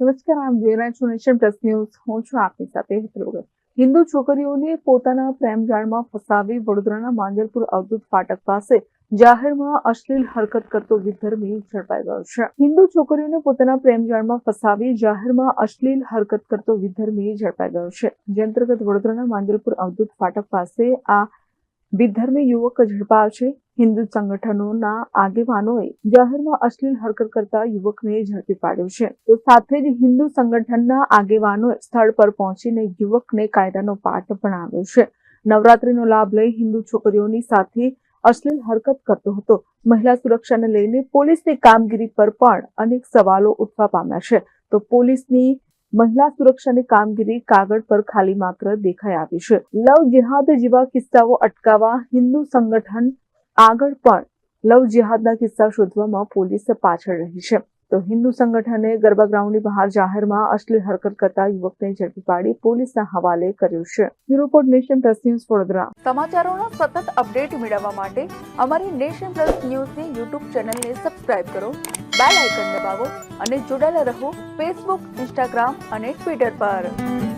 નમસ્કાર, આમ જોઈ રહ્યા નેશન પ્લસ ન્યૂઝ. હું છું આપની સાથે હેતલ હિન્દુ છોકરીઓને પોતાના પ્રેમ જાળમાં ફસાવી વડોદરાના માંજલપુર અવધૂત ફાટક પાસે જાહેરમાં અશ્લીલ હરકત કરતો વિધર્મી ઝડપાઈ ગયો છે. હિન્દુ છોકરીઓને પોતાના પ્રેમ જાળમાં ફસાવી જાહેરમાં અશ્લીલ હરકત કરતો વિધર્મી ઝડપાઈ ગયો છે. જે અંતર્ગત વડોદરાના માંજલપુર અવધૂત ફાટક પાસે આ વિધર્મી યુવક ઝડપાયો છે. હિન્દુ સંગઠનોના આગેવાનોએ જાહેરમાં અશ્લીલ હરકત કરતા યુવકને ઝડપી પાડ્યો છે. તો સાથે જ હિન્દુ સંગઠનના આગેવાનોએ સ્થળ પર પહોંચીને યુવકને કાયદાનો પાઠ ભણાવ્યો છે. નવરાત્રીનો લાભ લઈ હિન્દુ છોકરીઓની સાથે અશ્લીલ હરકત કરતો હતો. મહિલા સુરક્ષાને લઈને પોલીસની કામગીરી પર પણ અનેક સવાલો ઉઠવા પામ્યા છે. તો પોલીસની મહિલા સુરક્ષાની કામગીરી કાગળ પર ખાલી માત્ર દેખાઈ આવી છે. લવ જેહાદ જેવા કિસ્સાઓ અટકાવવા હિન્દુ સંગઠન આગળ પણ લવ જિહાદના કિસ્સા શોધવામાં પોલીસ પાછળ રહી છે. તો હિન્દુ સંગઠને ગરબા ગ્રાઉન્ડની બહાર જાહેરમાં અશ્લીલ હરકત કરતા યુવકને ઝડપી પાડી પોલીસના હવાલે કર્યો છે. Bureau nation plus news Vadodara. સમાચારોનો સતત અપડેટ મેળવવા માટે અમારી નેશન પ્લસ ન્યૂઝની યુટ્યુબ ચેનલને સબસ્ક્રાઇબ કરો, બેલ આઇકન દબાવો અને જોડાયેલા રહો ફેસબુક, ઇન્સ્ટાગ્રામ અને ટ્વિટર પર.